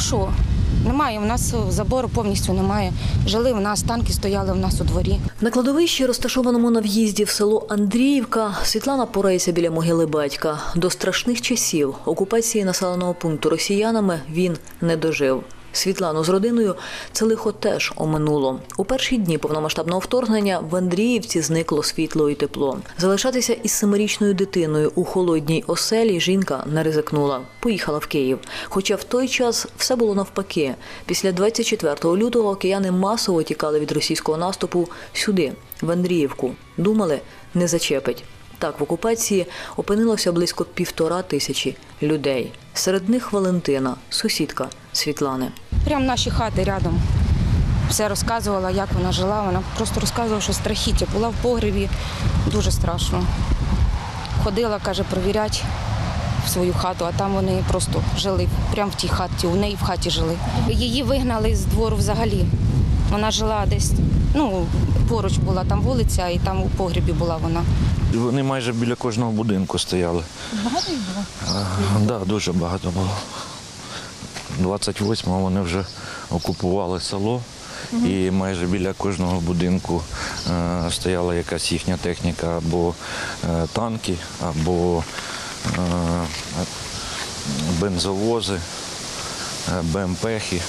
Що, немає, у нас забору повністю немає. Жили в нас, танки стояли в нас у дворі. На кладовищі, розташованому на в'їзді в село Андріївка, Світлана порається біля могили батька. До страшних часів окупації населеного пункту росіянами він не дожив. Світлану з родиною це лихо теж оминуло. У перші дні повномасштабного вторгнення в Андріївці зникло світло і тепло. Залишатися із семирічною дитиною у холодній оселі жінка не ризикнула. Поїхала в Київ. Хоча в той час все було навпаки. Після 24 лютого кияни масово тікали від російського наступу сюди, в Андріївку. Думали, не зачепить. Так, в окупації опинилося близько півтора тисячі людей. Серед них Валентина, сусідка Світлани. Прямо наші хати рядом. Все розказувала, як вона жила. Вона просто розказувала, що страхіття. Була в погребі, дуже страшно. Ходила, каже, провіряти в свою хату, а там вони просто жили прямо в тій хаті, у неї в хаті жили. Її вигнали з двору взагалі. Вона жила десь, ну, поруч була там вулиця, і там у погребі була вона. Вони майже біля кожного будинку стояли. Багато їх було? Так, да, дуже багато було. 28-го вони вже окупували село, і майже біля кожного будинку е, стояла якась їхня техніка, або е, танки, або е, бензовози, е, БМПхи.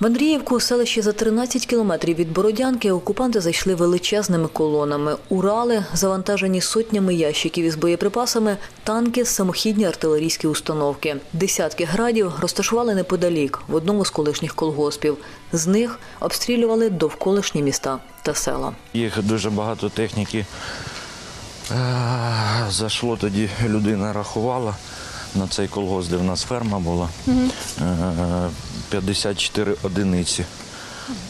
В Андріївку, селище за 13 кілометрів від Бородянки, окупанти зайшли величезними колонами. Урали, завантажені сотнями ящиків із боєприпасами, танки, самохідні артилерійські установки. Десятки градів розташували неподалік, в одному з колишніх колгоспів. З них обстрілювали довколишні міста та села. Їх дуже багато техніки. Е, Зайшло тоді, людина рахувала на цей колгосп, де в нас ферма була. Е, 54 одиниці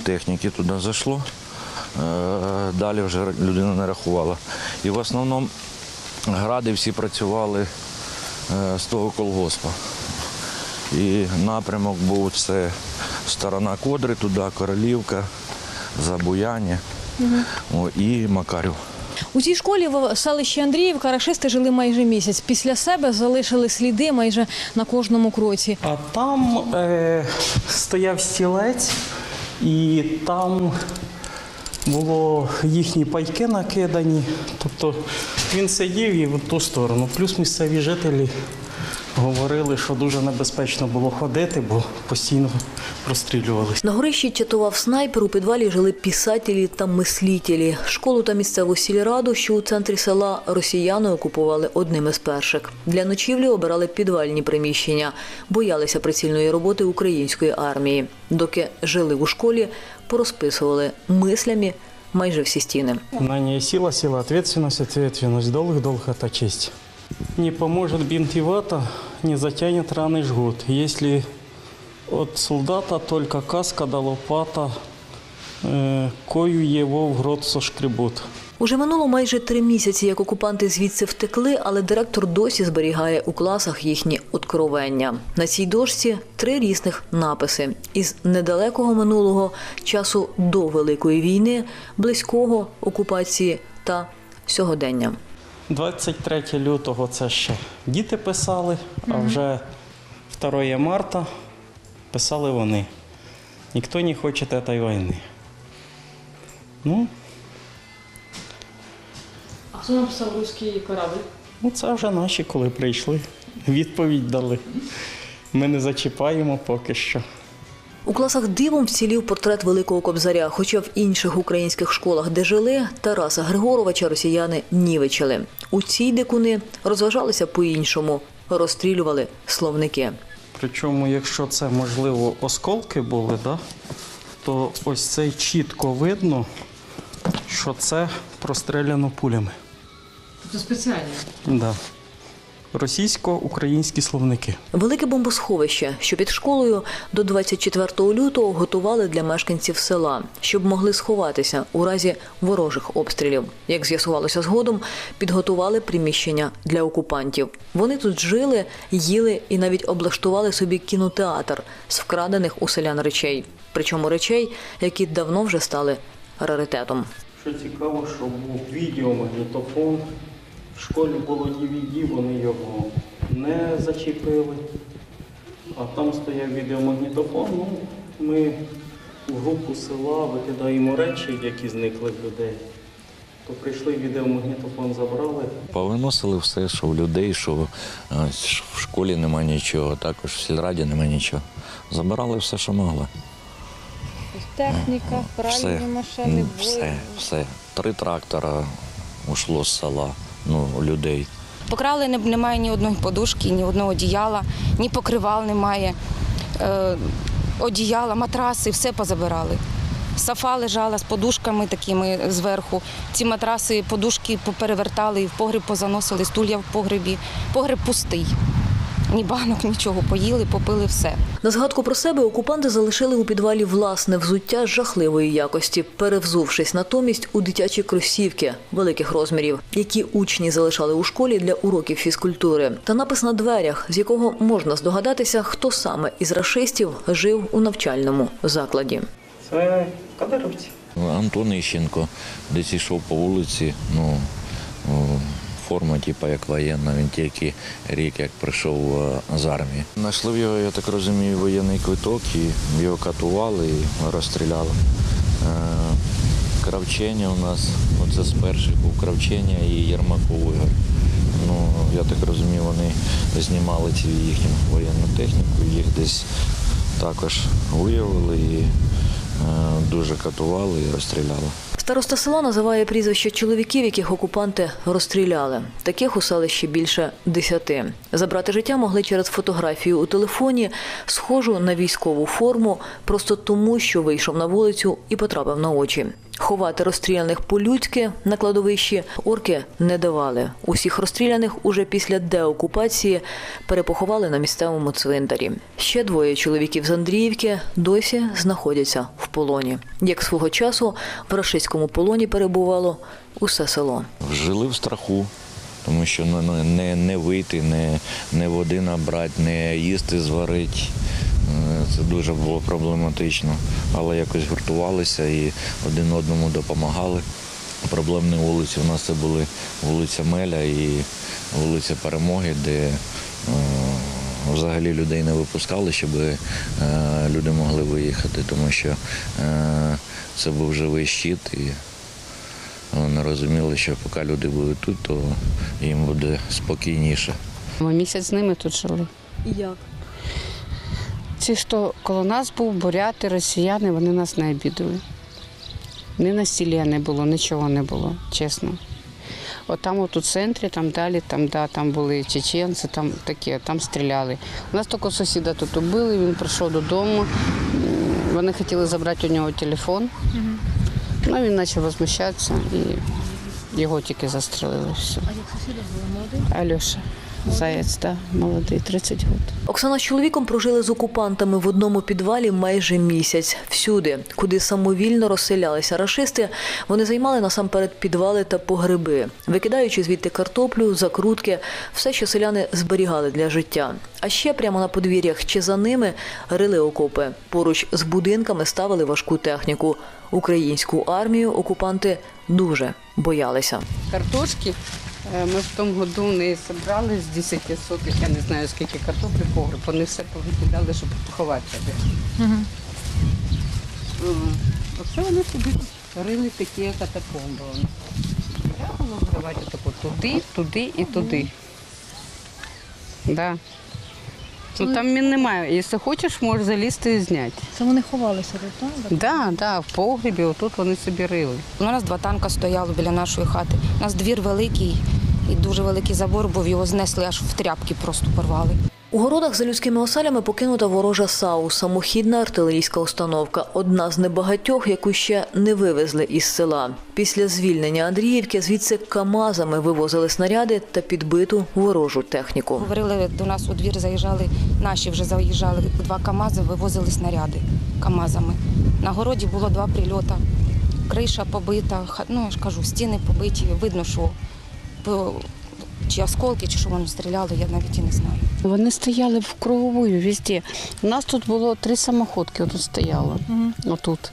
техніки туди зайшло. Е, Далі вже людина не рахувала. І в основному гради всі працювали е, з того колгоспа. І напрямок був це сторона Кодри, туди Королівка, Забуяння О, і Макарів. У цій школі в селищі Андріївка рашисти жили майже місяць. Після себе залишили сліди майже на кожному кроці. А там е, стояв стілець, і там було їхні пайки накидані. Тобто він сидів і в ту сторону. Плюс місцеві жителі говорили, що дуже небезпечно було ходити, бо постійно розстрілювалися. На горищі чатував снайпер, у підвалі жили писателі та мислітелі. Школу та місцеву сільраду, що у центрі села росіяни окупували одним із перших. Для ночівлі обирали підвальні приміщення, боялися прицільної роботи української армії. Доки жили у школі, порозписували мислями майже всі стіни. На ней сила, сила, ответственность, ответственность, долг, долг – это честь. Не поможет бинт и вата, не затянет раны жгут. Если от солдата только каска да лопата, э, кою его в грот сошкребут. Уже минуло майже три місяці, як окупанти звідси втекли, але директор досі зберігає у класах їхні откровення. На цій дошці три різних написи із недалекого минулого часу до Великої війни, близького окупації та сьогодення. 23 лютого це ще діти писали, а вже 2 марта писали вони. Ніхто не хоче цієї війни. Ну, А хто написав руський корабль? ну, це вже наші, коли прийшли. Відповідь дали. Ми не зачіпаємо поки що. У класах дивом вцілів портрет Великого Кобзаря, хоча в інших українських школах, де жили, Тараса Григоровича росіяни нівечили. У цій дикуни розважалися по-іншому, розстрілювали словники. Причому, якщо це, можливо, осколки були, да, то ось цей чітко видно, що це простреляно пулями. Це спеціально. Да. Російсько-українські словники. Велике бомбосховище, що під школою до 24 лютого готували для мешканців села, щоб могли сховатися у разі ворожих обстрілів. Як з'ясувалося згодом, підготували приміщення для окупантів. Вони тут жили, їли і навіть облаштували собі кінотеатр з вкрадених у селян речей. Причому речей, які давно вже стали раритетом. Що цікаво, що був відеомагнітофон. В школі було DVD, вони його не зачепили. А там стояв відеомагнітофон. Ну, ми в групу села викидаємо речі, які зникли в людей. То прийшли відеомагнітофон, забрали. Повиносили все, що в людей, що е, в школі нема нічого, також в сільраді нема нічого. Забирали все, що могли. Техніка, Все, пральні машини, все, все. Три трактора ушло з села, ну, людей. Покрали немає ні одної подушки, ні одного одіяла, ні покривал немає. Е, одіяла, матраси, все позабирали. Сафа лежала з подушками такими зверху. Ці матраси, подушки поперевертали в погріб позаносили, стулья в погребі. Погреб пустий. Ні банок, нічого. Поїли, попили все. На згадку про себе окупанти залишили у підвалі власне взуття жахливої якості, перевзувшись натомість у дитячі кросівки великих розмірів, які учні залишали у школі для уроків фізкультури, та напис на дверях, з якого можна здогадатися, хто саме із рашистів жив у навчальному закладі. Це кадировці. Антон Іщенко десь йшов по вулиці, ну, форма, типу, як воєнна, він тільки рік як прийшов е, з армії. Знайшли в його, я так розумію, воєнний квиток і його катували і розстріляли. Е, Кравчення у нас, ну це з перших був Кравчення і Єрмаков. Ну, я так розумію, вони знімали цю їхню воєнну техніку, їх десь також виявили і е, дуже катували і розстріляли. Староста села називає прізвище чоловіків, яких окупанти розстріляли. Таких у селищі більше десяти. Забрати життя могли через фотографію у телефоні, схожу на військову форму, просто тому, що вийшов на вулицю і потрапив на очі. Ховати розстріляних по-людськи на кладовищі орки не давали. Усіх розстріляних уже після деокупації перепоховали на місцевому цвинтарі. Ще двоє чоловіків з Андріївки досі знаходяться в полоні. Як свого часу в рашистському полоні перебувало усе село. Жили в страху, тому що ну, ну, не, не вийти, не, не води набрати, не їсти зварити. Це дуже було проблематично. Але якось гуртувалися і один одному допомагали. Проблемні вулиці у нас це були вулиця Меля і вулиця Перемоги, де е, взагалі людей не випускали, щоб е, люди могли виїхати, тому що е, це був живий щит. І вони розуміли, що поки люди будуть тут, то їм буде спокійніше. Ми місяць з ними тут жили. І Як? Ці, хто коло нас був, буряти, росіяни, вони нас не обідали. Ні насилля не було, нічого не було, чесно. От там от у центрі, там далі, там, да, там були чеченці, там таке, там стріляли. У нас тільки сусіда тут убили, він прийшов додому. Вони хотіли забрати у нього телефон. Ну, він почав возмущатися і його тільки застрелили. Все. А як сусіда були молодий? Альоша. Заєць, да, молодий, 30 років. Оксана з чоловіком прожили з окупантами в одному підвалі майже місяць. Всюди, куди самовільно розселялися рашисти, вони займали насамперед підвали та погреби, викидаючи звідти картоплю, закрутки, все, що селяни зберігали для життя. А ще прямо на подвір'ях чи за ними рили окопи. Поруч з будинками ставили важку техніку. Українську армію окупанти дуже боялися. Картошки ми в тому году не зібрали з 10 сотих, я не знаю скільки картоплі погреб, вони все повикидали, щоб поховати себе. Угу. Оце вони собі рили такі катакомби. Треба було виривати таку туди, туди і туди. Да. Ну, там мін немає. Якщо хочеш, можеш залізти і зняти. Це вони ховалися тут, так? Да, да, в погребі, отут вони собі рили. У нас два танка стояло біля нашої хати. У нас двір великий і дуже великий забор, був його знесли аж в тряпки просто порвали. У городах за людськими оселями покинута ворожа САУ, самохідна артилерійська установка. Одна з небагатьох, яку ще не вивезли із села. Після звільнення Андріївки звідси КАМАЗами вивозили снаряди та підбиту ворожу техніку. Говорили, до нас у двір заїжджали, наші вже заїжджали, два КАМАЗи вивозили снаряди КАМАЗами. На городі було два прильоти. Криша побита, ну я ж кажу, стіни побиті. Видно, що чи осколки, чи що вони стріляли, я навіть і не знаю. Вони стояли в круговую везде. У нас тут було три самоходки, отут стояло. Отут.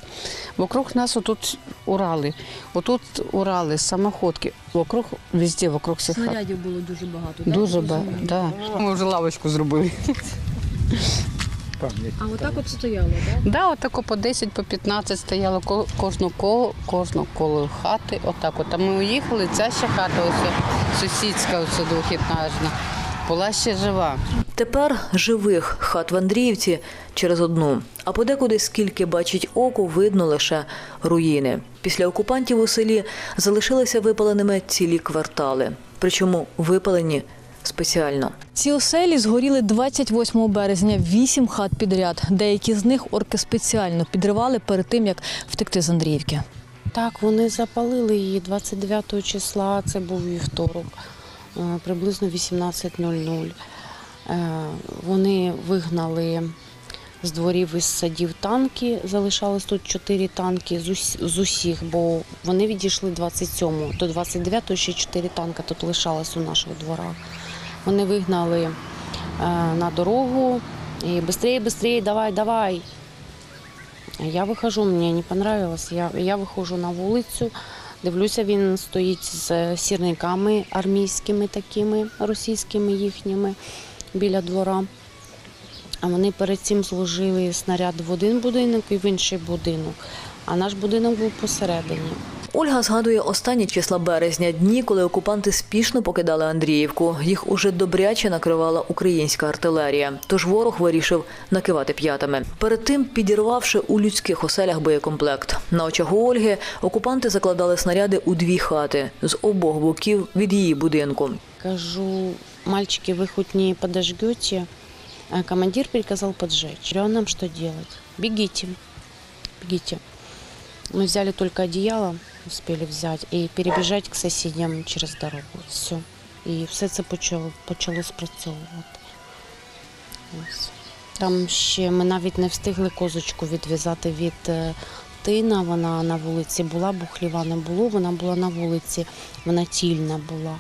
Вокруг нас отут Урали. Отут Урали, самоходки. Вокруг, везде, вокруг всіх хат. було дуже багато. Дуже багато. Да. Ми вже лавочку зробили. А отак от стояло, так? Да, отако по 10, по 15 стояло ко- кожну коло, кожну коло хати. Отак от. А ми уїхали, ця ще хата, ось сусідська, ось двохітажна, була ще жива. Тепер живих хат в Андріївці через одну. А подекуди, скільки бачить око, видно лише руїни. Після окупантів у селі залишилися випаленими цілі квартали. Причому випалені спеціально. Ці оселі згоріли 28 березня. Вісім хат підряд. Деякі з них орки спеціально підривали перед тим, як втекти з Андріївки. Так, вони запалили її 29 числа, це був вівторок, е, приблизно 18.00. Е, Вони вигнали з дворів із садів танки, залишалось тут чотири танки з усіх, бо вони відійшли 27-го, до 29-го ще чотири танка тут лишалось у наших дворах. Вони вигнали е, на дорогу і «Быстрее, быстрее, давай, давай. Я виходжу, мені не понравилось. Я, я виходжу на вулицю, дивлюся, він стоїть з сірниками армійськими такими, російськими їхніми біля двора. А вони перед цим зложили снаряд в один будинок і в інший будинок. А наш будинок був посередині. Ольга згадує останні числа березня, дні, коли окупанти спішно покидали Андріївку. Їх уже добряче накривала українська артилерія. Тож ворог вирішив накивати п'ятами. Перед тим підірвавши у людських оселях боєкомплект. На очах у Ольги окупанти закладали снаряди у дві хати з обох боків від її будинку. Кажу, мальчики, вы хоть не подожгете? А Командир приказал поджечь. А нам что делать? Бегите, бегите. Мы взяли только одеяло, успели взять, і перебіжати к сусідям через дорогу. Все. І все це почало, почало спрацьовувати. Ось. Там ще ми навіть не встигли козочку відв'язати від е, тина. Вона на вулиці була, бухліва не було, вона була на вулиці, вона тільна була.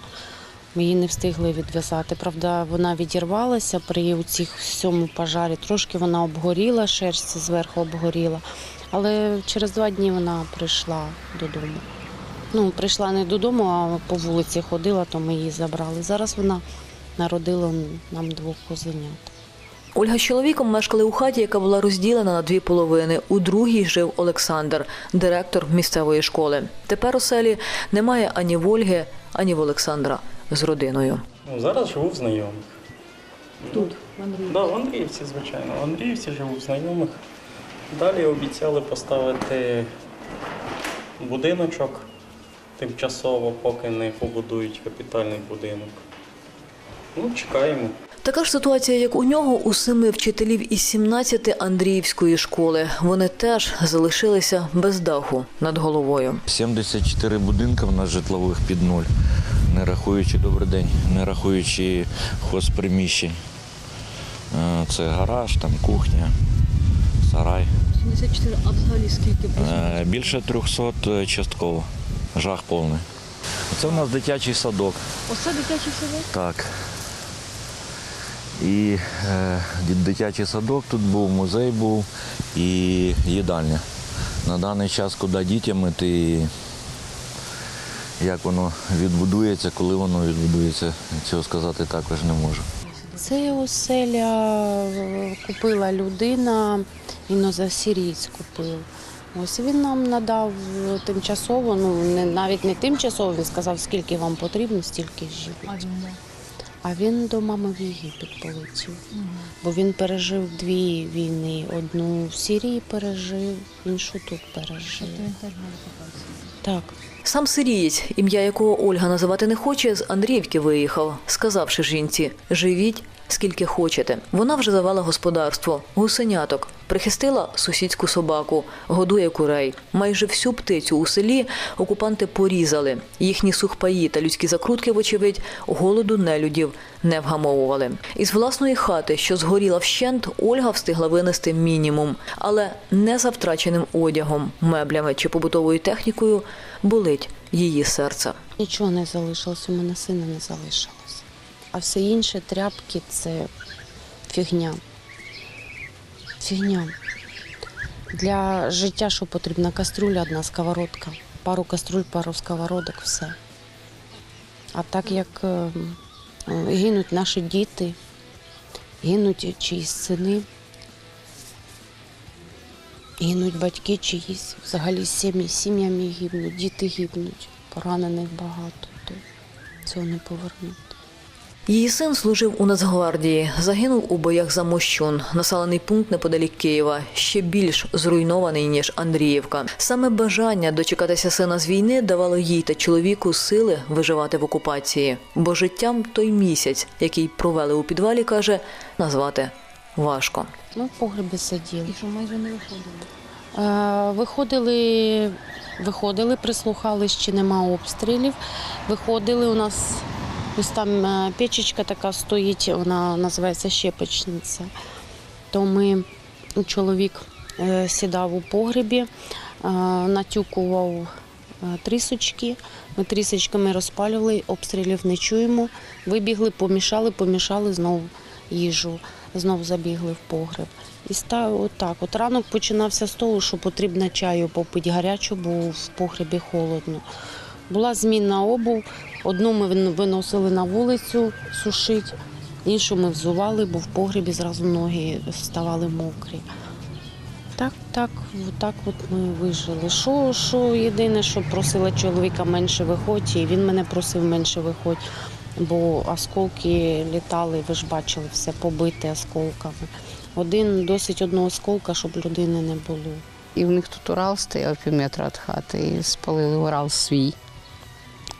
Ми її не встигли відв'язати. Правда, вона відірвалася при цих всьому пожарі. Трошки вона обгоріла, шерсть зверху обгоріла. Але через два дні вона прийшла додому. Ну, прийшла не додому, а по вулиці ходила, то ми її забрали. Зараз вона народила нам двох козенят. Ольга з чоловіком мешкали у хаті, яка була розділена на дві половини. У другій жив Олександр, директор місцевої школи. Тепер у селі немає ані в Ольги, ані Олександра з родиною. Ну, зараз живу в знайомих. Тут, в Андріївці? Да, в Андріївці, звичайно. В Андріївці живу в знайомих. Далі обіцяли поставити будиночок тимчасово, поки не побудують капітальний будинок. Ну, чекаємо. Така ж ситуація, як у нього, у семи вчителів із 17 Андріївської школи. Вони теж залишилися без даху над головою. 74 будинки в нас житлових під нуль, не рахуючи добрий день, не рахуючи хозприміщень. Е, Це гараж, там кухня, сарай. 74, а взагалі скільки? Е, Більше 300 частково. Жах повний. Це у нас дитячий садок. Оце дитячий садок? Так. І е, дитячий садок тут був, музей був і їдальня. На даний час куди дітям іти, як воно відбудується, коли воно відбудується, цього сказати також не можу. Це оселя купила людина, інозасірієць купив. Ось він нам надав тимчасово, ну не навіть не тимчасово, він сказав, скільки вам потрібно, стільки живіть. А він де? А він до мами в Єгипет полетів. Бо він пережив дві війни. Одну в Сирії пережив, іншу тут пережив. Так. Сам сирієць, ім'я якого Ольга називати не хоче, з Андріївки виїхав, сказавши жінці: живіть, скільки хочете. Вона вже завела господарство, гусеняток, прихистила сусідську собаку, годує курей. Майже всю птицю у селі окупанти порізали. Їхні сухпаї та людські закрутки, вочевидь, голоду нелюдів не вгамовували. Із власної хати, що згоріла вщент, Ольга встигла винести мінімум, але не за втраченим одягом, меблями чи побутовою технікою болить її серце. Нічого не залишилось, у мене сина не залишилось. А все інше тряпки це фігня. Фігня. Для життя, що потрібна каструля, одна сковородка. Пару каструль, пару сковородок, все. А так як е, е, гинуть наші діти, гинуть чиїсь сини, гинуть батьки чиїсь, взагалі сім'ї, сім'ями гибнуть, діти гибнуть, поранених багато, то цього не повернути. Її син служив у Нацгвардії, загинув у боях за Мощун, населений пункт неподалік Києва, ще більш зруйнований ніж Андріївка. Саме бажання дочекатися сина з війни давало їй та чоловіку сили виживати в окупації. Бо життям той місяць, який провели у підвалі, каже, назвати важко. Ми в погребі сиділи. І що майже не виходило. Е, Виходили, виходили, прислухались, чи нема обстрілів. Виходили у нас ось там е, печечка така стоїть, вона називається щепочниця. То ми чоловік е, сідав у погребі, е, натюкував трісочки. Ми трісочками розпалювали, обстрілів не чуємо. Вибігли, помішали, помішали знову їжу, знову забігли в погреб. І став отак. От ранок починався з того, що потрібно чаю попити гарячу, бо в погребі холодно. Була змінна обув. Одну ми виносили на вулицю сушити, іншу ми взували, бо в погребі зразу ноги ставали мокрі. Так, так, так от ми вижили. Що, що єдине, що просила чоловіка менше виходь, і він мене просив менше виходь, бо осколки літали, ви ж бачили, все побите осколками. Один досить одного осколка, щоб людини не було. І в них тут Урал стояв пів метра від хати, і спалили Урал свій.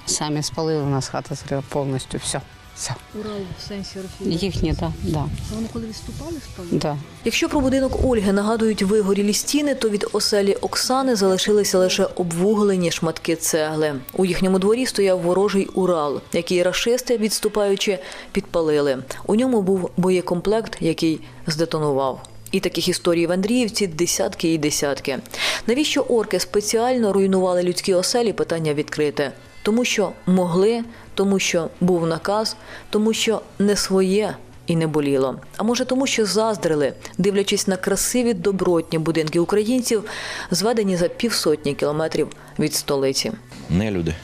Самі спалили, у нас хата згоріла повністю, все. все. Урал в сенсі Росії. Їхні, так. Да, Вони коли відступали, спали? да. Якщо про будинок Ольги нагадують вигорілі стіни, то від оселі Оксани залишилися лише обвуглені шматки цегли. У їхньому дворі стояв ворожий Урал, який рашисти, відступаючи, підпалили. У ньому був боєкомплект, який здетонував. І таких історій в Андріївці десятки і десятки. Навіщо орки спеціально руйнували людські оселі? Питання відкрите. Тому що могли, тому що був наказ, тому що не своє і не боліло. А може тому, що заздрили, дивлячись на красиві добротні будинки українців, зведені за півсотні кілометрів від столиці. Не люди.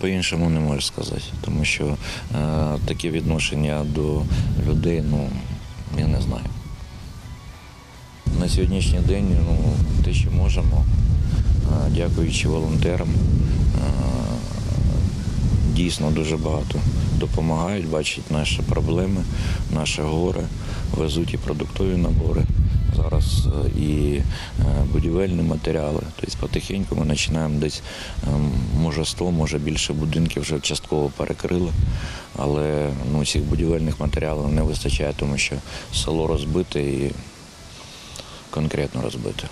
По-іншому не можу сказати, тому що е, таке відношення до людей, ну, я не знаю. На сьогоднішній день ну, те, що можемо, е, дякуючи волонтерам, дійсно дуже багато допомагають, бачать наші проблеми, наше горе, везуть і продуктові набори. Зараз е, і е, будівельні матеріали. Тобто потихеньку ми починаємо десь, ем, може 100, може більше будинків вже частково перекрили. Але ну, цих будівельних матеріалів не вистачає, тому що село розбите і конкретно розбите.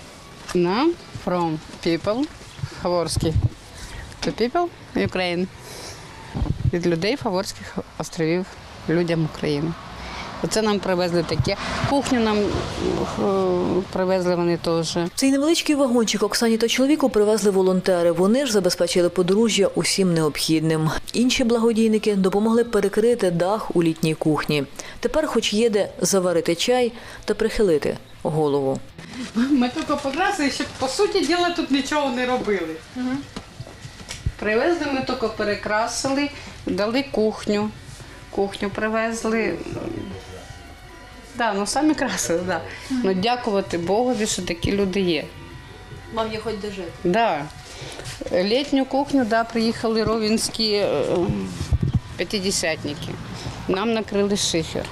Now from people, Фаворський, to people Ukraine. Від людей Фаворських островів людям України. Оце нам привезли таке. Кухню нам е, привезли вони теж. Цей невеличкий вагончик Оксані та чоловіку привезли волонтери. Вони ж забезпечили подружжя усім необхідним. Інші благодійники допомогли перекрити дах у літній кухні. Тепер, хоч є де заварити чай та прихилити голову. Ми тільки покрасили, щоб по суті діла тут нічого не робили. Привезли, ми тільки перекрасили, дали кухню. Кухню привезли. Да, ну самі красили, да. Ну дякувати Богові, що такі люди є. Вам є хоч де жити. Да. Літню кухню, да, приїхали ровінські е, п'ятидесятники. Нам накрили шифер.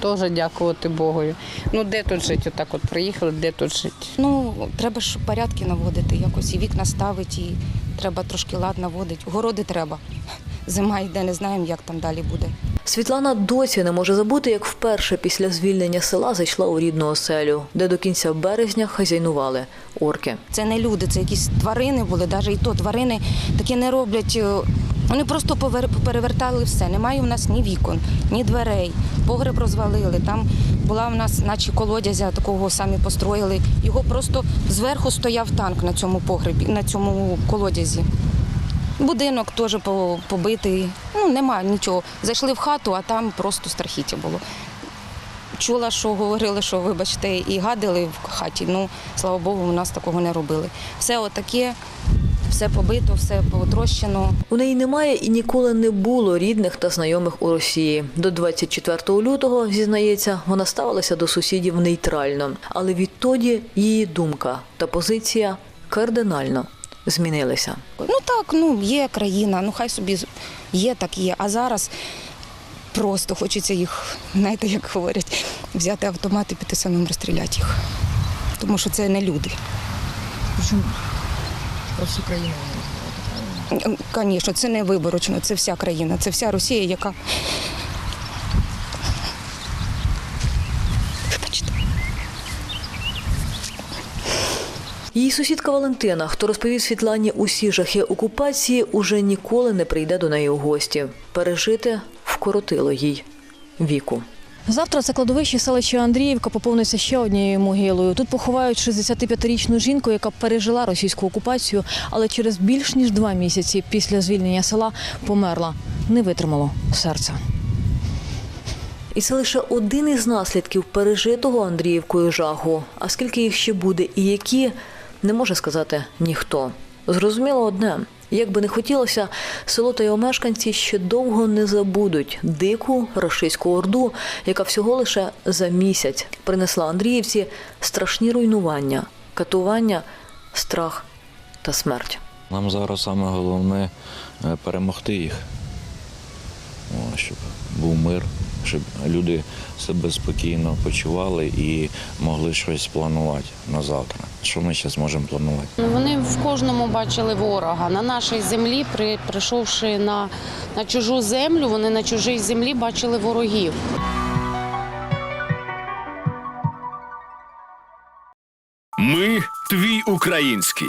Теж дякувати Богові. Ну де тут жити? Отак от приїхали, де тут жити? Ну, треба ж порядки наводити, якось і вікна ставити, і треба трошки лад наводити. Городи треба. Зима йде, не знаємо, як там далі буде. Світлана досі не може забути, як вперше після звільнення села зайшла у рідну оселю, де до кінця березня хазяйнували орки. Це не люди, це якісь тварини були, навіть і то тварини такі не роблять. Вони просто перевертали все. Немає в нас ні вікон, ні дверей. Погреб розвалили. Там була в нас, наче колодязя, такого самі построїли. Його просто зверху стояв танк на цьому погребі, на цьому колодязі. Будинок теж побитий. Ну, немає нічого. Зайшли в хату, а там просто страхіття було. Чула, що говорили, що вибачте, і гадили в хаті. Ну, слава Богу, у нас такого не робили. Все отаке, все побито, все потрощено. У неї немає і ніколи не було рідних та знайомих у Росії. До 24 лютого, зізнається, вона ставилася до сусідів нейтрально. Але відтоді її думка та позиція кардинально змінилися. Ну так, ну є країна, ну хай собі є, так є. А зараз просто хочеться їх, знаєте, як говорять, взяти автомат і піти самим розстріляти їх. Тому що це не люди. Звісно, це не виборочно, це вся країна, це вся Росія, яка. Її сусідка Валентина, хто розповів Світлані усі жахи окупації, уже ніколи не прийде до неї у гості. Пережити вкоротило їй віку. Завтра це кладовище селища Андріївка поповниться ще однією могилою. Тут поховають 65-річну жінку, яка пережила російську окупацію, але через більш ніж два місяці після звільнення села померла. Не витримало серця. І це лише один із наслідків пережитого Андріївкою жаху. А скільки їх ще буде і які, не може сказати ніхто. Зрозуміло одне. Як би не хотілося, село та його мешканці ще довго не забудуть дику рашистську орду, яка всього лише за місяць принесла Андріївці страшні руйнування, катування, страх та смерть. Нам зараз саме головне е, перемогти їх, щоб був мир, щоб люди себе спокійно почували і могли щось планувати на завтра. Що ми зараз можемо планувати? Ну, Вони в кожному бачили ворога. На нашій землі, при, прийшовши на, на чужу землю, вони на чужій землі бачили ворогів. Ми твій український.